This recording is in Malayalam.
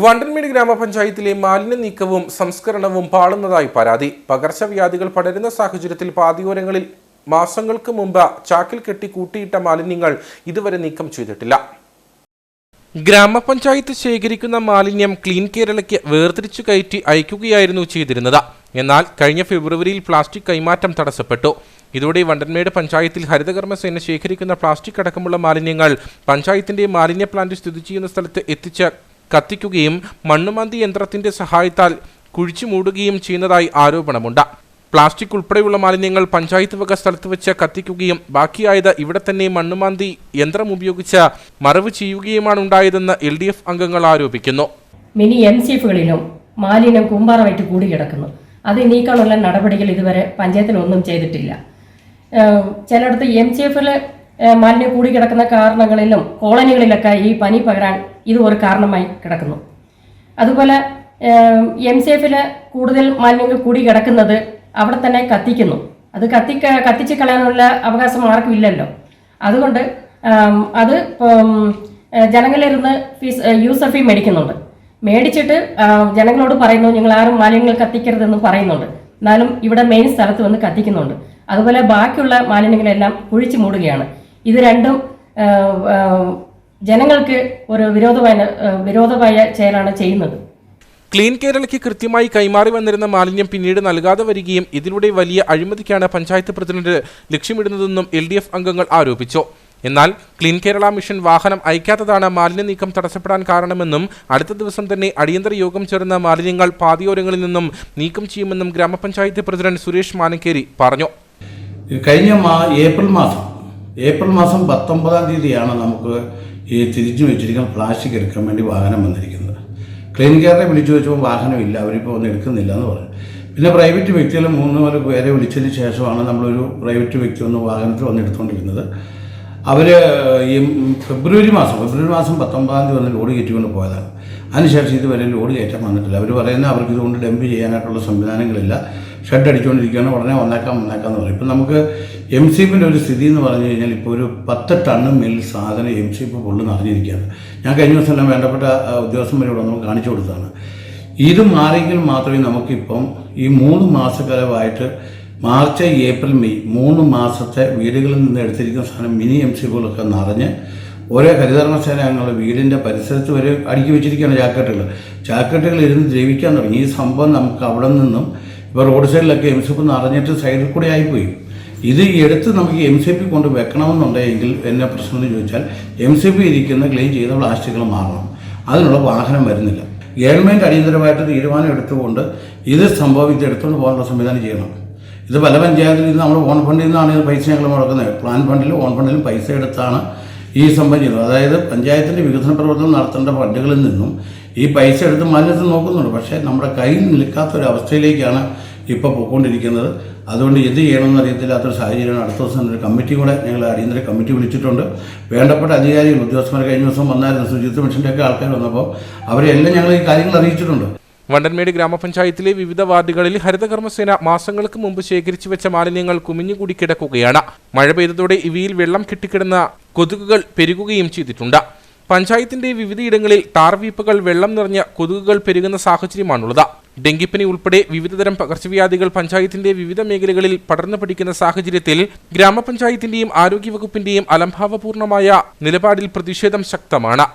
വണ്ടൻമേട് ഗ്രാമപഞ്ചായത്തിലെ മാലിന്യ നീക്കവും സംസ്കരണവും പാളുന്നതായി പരാതി. പകർച്ചവ്യാധികൾ പടരുന്ന സാഹചര്യത്തിൽ പാതിയോരങ്ങളിൽ മാസങ്ങൾക്ക് മുമ്പ് ചാക്കിൽ കെട്ടി കൂട്ടിയിട്ട മാലിന്യങ്ങൾ ഇതുവരെ നീക്കം ചെയ്തിട്ടില്ല. ഗ്രാമപഞ്ചായത്ത് ശേഖരിക്കുന്ന മാലിന്യം ക്ലീൻ കേരളയ്ക്ക് വേർതിരിച്ചു കയറ്റി അയക്കുകയായിരുന്നു ചെയ്തിരുന്നത്. എന്നാൽ കഴിഞ്ഞ ഫെബ്രുവരിയിൽ പ്ലാസ്റ്റിക് കൈമാറ്റം തടസ്സപ്പെട്ടു. ഇതോടെ വണ്ടൻമേട് പഞ്ചായത്തിൽ ഹരിതകർമ്മസേന ശേഖരിക്കുന്ന പ്ലാസ്റ്റിക് അടക്കമുള്ള മാലിന്യങ്ങൾ പഞ്ചായത്തിന്റെ മാലിന്യ പ്ലാന്റ് സ്ഥിതി ചെയ്യുന്ന സ്ഥലത്ത് എത്തിച്ച് കത്തിക്കുകയും മണ്ണുമന്തി യന്ത്രത്തിന്റെ സഹായത്താൽ കുഴിച്ചു മൂടുകയും ചെയ്യുന്നതായി ആരോപണമുണ്ട്. പ്ലാസ്റ്റിക് ഉൾപ്പെടെയുള്ള മാലിന്യങ്ങൾ പഞ്ചായത്ത് വക സ്ഥലത്ത് വെച്ച് കത്തിക്കുകയും ബാക്കിയായത് ഇവിടെ തന്നെ മണ്ണുമാന്തി യന്ത്രം ഉപയോഗിച്ച് മറവ് ചെയ്യുകയുമാണ് ഉണ്ടായതെന്ന് എൽ ഡി എഫ് അംഗങ്ങൾ ആരോപിക്കുന്നു. മിനി എം സി എഫുകളിലും മാലിന്യം കൂമ്പാറമായിട്ട് കൂടി കിടക്കുന്നു അത് നീക്കാനുള്ള നടപടികൾ ഇതുവരെ പഞ്ചായത്തിലൊന്നും ചെയ്തിട്ടില്ല. ചിലയിടത്ത് എം സി എഫിൽ മാലിന്യം കൂടി കിടക്കുന്ന കാരണങ്ങളിലും കോളനികളിലൊക്കെ ഈ പനി പകരാൻ ഇത് ഒരു കാരണമായി കിടക്കുന്നു. അതുപോലെ എം സി എഫിൽ കൂടുതൽ മാലിന്യങ്ങൾ കൂടി കിടക്കുന്നത് അവിടെ തന്നെ കത്തിക്കുന്നു. അത് കത്തി കത്തിച്ച് കളയാനുള്ള അവകാശം ആർക്കും ഇല്ലല്ലോ. അതുകൊണ്ട് അത് ജനങ്ങളിരുന്ന് ഫീസ് യൂസർ ഫീ മേടിക്കുന്നുണ്ട്. മേടിച്ചിട്ട് ജനങ്ങളോട് പറയുന്നു നിങ്ങൾ ആരും മാലിന്യങ്ങൾ കത്തിക്കരുതെന്ന് പറയുന്നുണ്ട്. എന്നാലും ഇവിടെ മെയിൻ സ്ഥലത്ത് വന്ന് കത്തിക്കുന്നുണ്ട്. അതുപോലെ ബാക്കിയുള്ള മാലിന്യങ്ങളെല്ലാം കുഴിച്ചു മൂടുകയാണ്. ഇത് രണ്ടും ജനങ്ങൾക്ക് ഒരു വിരോധമായ വിരോധമായ செயലാണ് ചെയ്യുന്നത്. ക്ലീൻ കേരളയ്ക്ക് കൃത്യമായി കൈമാറി വന്നിരുന്ന മാലിന്യം പിന്നീട് നൽകാതെ വരികയും ഇതിലൂടെ വലിയ അഴിമതിക്കാണ് പഞ്ചായത്ത് പ്രസിഡന്റ് ലക്ഷ്യമിടുന്നതെന്നും എൽ ഡി എഫ് അംഗങ്ങൾ ആരോപിച്ചു. എന്നാൽ ക്ലീൻ കേരള മിഷൻ വാഹനം അയക്കാത്തതാണ് മാലിന്യ നീക്കം തടസ്സപ്പെടാൻ കാരണമെന്നും അടുത്ത ദിവസം തന്നെ അടിയന്തര യോഗം ചേർന്ന മാലിന്യങ്ങൾ പാതിയോരങ്ങളിൽ നിന്നും നീക്കം ചെയ്യുമെന്നും ഗ്രാമപഞ്ചായത്ത് പ്രസിഡന്റ് സുരേഷ് മാനക്കേരി പറഞ്ഞു. കഴിഞ്ഞ ഏപ്രിൽ മാസം ഏപ്രിൽ മാസം പത്തൊമ്പതാം തീയതിയാണ് നമുക്ക് ഈ തിരിച്ചു വെച്ചിരിക്കുന്ന പ്ലാസ്റ്റിക് എടുക്കാൻ വേണ്ടി വാഹനം വന്നിരിക്കുന്നത്. ക്ലിനിക്കാരനെ വിളിച്ചു വെച്ചപ്പോൾ വാഹനമില്ല അവരിപ്പോൾ ഒന്നും എടുക്കുന്നില്ല എന്ന് പറഞ്ഞു. പിന്നെ പ്രൈവറ്റ് വ്യക്തികൾ മൂന്ന് നാല് പേരെ വിളിച്ചതിന് ശേഷമാണ് നമ്മളൊരു പ്രൈവറ്റ് വ്യക്തി ഒന്ന് വാഹനത്തിൽ വന്നെടുത്തുകൊണ്ടിരുന്നത് അവർ ഈ ഫെബ്രുവരി മാസം ഫെബ്രുവരി മാസം പത്തൊമ്പതാം തീയതി വന്ന് ലോഡ് കയറ്റിക്കൊണ്ട് പോയതാണ്. അതിനുശേഷം ഇതുവരെ ലോഡ് കയറ്റാൻ വന്നിട്ടില്ല. അവർ പറയുന്നത് അവർക്ക് ഇതുകൊണ്ട് ഡംപ് ചെയ്യാനായിട്ടുള്ള സംവിധാനങ്ങളില്ല. ഷെഡ് അടിച്ചുകൊണ്ടിരിക്കുകയാണ് ഉടനെ വന്നേക്കാം വന്നേക്കാം എന്ന് പറയും. ഇപ്പം നമുക്ക് എം സി പിന്റെ ഒരു സ്ഥിതി എന്ന് പറഞ്ഞു കഴിഞ്ഞാൽ ഇപ്പോൾ ഒരു പത്ത് ടണ്ണ് മേൽ സാധനം എം സി പി പുള്ളി നിറഞ്ഞിരിക്കുകയാണ്. ഞാൻ കഴിഞ്ഞ ദിവസം എല്ലാം വേണ്ടപ്പെട്ട ഉദ്യോഗസ്ഥന്മാരോട് നമ്മൾ കാണിച്ചു കൊടുത്തതാണ്. ഇത് മാറിയെങ്കിൽ മാത്രമേ നമുക്കിപ്പം ഈ മൂന്ന് മാസക്കാലമായിട്ട് മാർച്ച് ഏപ്രിൽ മെയ് മൂന്ന് മാസത്തെ വീടുകളിൽ നിന്ന് എടുത്തിരിക്കുന്ന സാധനം മിനി എം സി പോലൊക്കെ നിറഞ്ഞ് ഓരോ ഹരിതകർമ്മസേന അംഗങ്ങൾ വീടിന്റെ പരിസരത്ത് വരെ അടുക്കി വെച്ചിരിക്കുകയാണ് ചാക്കട്ടുകൾ ചാക്കട്ടുകൾ ഇരുന്ന് ദ്രവിക്കാൻ തുടങ്ങി. ഈ സംഭവം നമുക്ക് അവിടെ നിന്നും ഇപ്പോൾ റോഡ് സൈഡിലൊക്കെ എം സി പി നിറഞ്ഞിട്ട് സൈഡിൽ കൂടെ ആയിപ്പോയി. ഇത് എടുത്ത് നമുക്ക് എം സി പി കൊണ്ട് വെക്കണമെന്നുണ്ടെങ്കിൽ എന്നെ പ്രശ്നം എന്ന് ചോദിച്ചാൽ എം സി പി ഇരിക്കുന്ന ക്ലീൻ ചെയ്ത പ്ലാസ്റ്റിക്കുകൾ മാറണം. അതിനുള്ള വാഹനം വരുന്നില്ല. ഗവൺമെന്റ് അടിയന്തരമായിട്ട് തീരുമാനം എടുത്തുകൊണ്ട് ഇത് സംഭവം എടുത്തുകൊണ്ട് പോകാനുള്ള സംവിധാനം ചെയ്യണം. ഇത് പല പഞ്ചായത്തിൽ നമ്മൾ ഓൺ ഫണ്ടിൽ നിന്നാണ് ഇത് പൈസ ഞങ്ങൾ മുടക്കുന്നത്. പ്ലാൻ ഫണ്ടിലും ഓൺ ഫണ്ടിലും പൈസ എടുത്താണ് ഈ സംഭവം അതായത് പഞ്ചായത്തിന്റെ വികസന പ്രവർത്തനം നടത്തേണ്ട ഫണ്ടുകളിൽ നിന്നും ഈ പൈസ എടുത്ത് മാലിന്യത്തിൽ നോക്കുന്നുണ്ട്. പക്ഷേ നമ്മുടെ കയ്യിൽ നിൽക്കാത്ത ഒരു അവസ്ഥയിലേക്കാണ് ഇപ്പോൾ പോയിക്കൊണ്ടിരിക്കുന്നത്. അതുകൊണ്ട് എന്ത് ചെയ്യണമെന്ന് അറിയത്തില്ലാത്തൊരു സാഹചര്യമാണ്. അടുത്ത ദിവസം ഒരു കമ്മിറ്റി കൂടെ ഞങ്ങൾ അടിയന്തര കമ്മിറ്റി വിളിച്ചിട്ടുണ്ട്. വേണ്ടപ്പെട്ട അധികാരികൾ ഉദ്യോഗസ്ഥന്മാർ കഴിഞ്ഞ ദിവസം വന്നായിരുന്നു. ശുചിത്വ മിഷന്റെയൊക്കെ ആൾക്കാർ വന്നപ്പോൾ അവരെല്ലാം ഞങ്ങൾ ഈ കാര്യങ്ങൾ അറിയിച്ചിട്ടുണ്ട്. വണ്ടൻമേട് ഗ്രാമപഞ്ചായത്തിലെ വിവിധ വാർഡുകളിൽ ഹരിതകർമ്മസേന മാസങ്ങൾക്ക് മുമ്പ് ശേഖരിച്ചു വെച്ച മാലിന്യങ്ങൾ കുമിഞ്ഞുകൂടി കിടക്കുകയാണ്. മഴ പെയ്തതോടെ ഇവയിൽ വെള്ളം കെട്ടിക്കിടന്ന കൊതുകുകൾ പെരുകുകയും ചെയ്തിട്ടുണ്ട്. പഞ്ചായത്തിന്റെ വിവിധയിടങ്ങളിൽ ടാർവീപ്പുകൾ വെള്ളം നിറഞ്ഞ കൊതുകുകൾ പെരുകുന്ന സാഹചര്യമാണുള്ളത്. ഡെങ്കിപ്പനി ഉൾപ്പെടെ വിവിധതരം പകർച്ചവ്യാധികൾ പഞ്ചായത്തിന്റെ വിവിധ മേഖലകളിൽ പടർന്നു പിടിക്കുന്ന സാഹചര്യത്തിൽ ഗ്രാമപഞ്ചായത്തിന്റെയും ആരോഗ്യവകുപ്പിന്റെയും അലംഭാവപൂർണമായ നിലപാടിൽ പ്രതിഷേധം ശക്തമാണ്.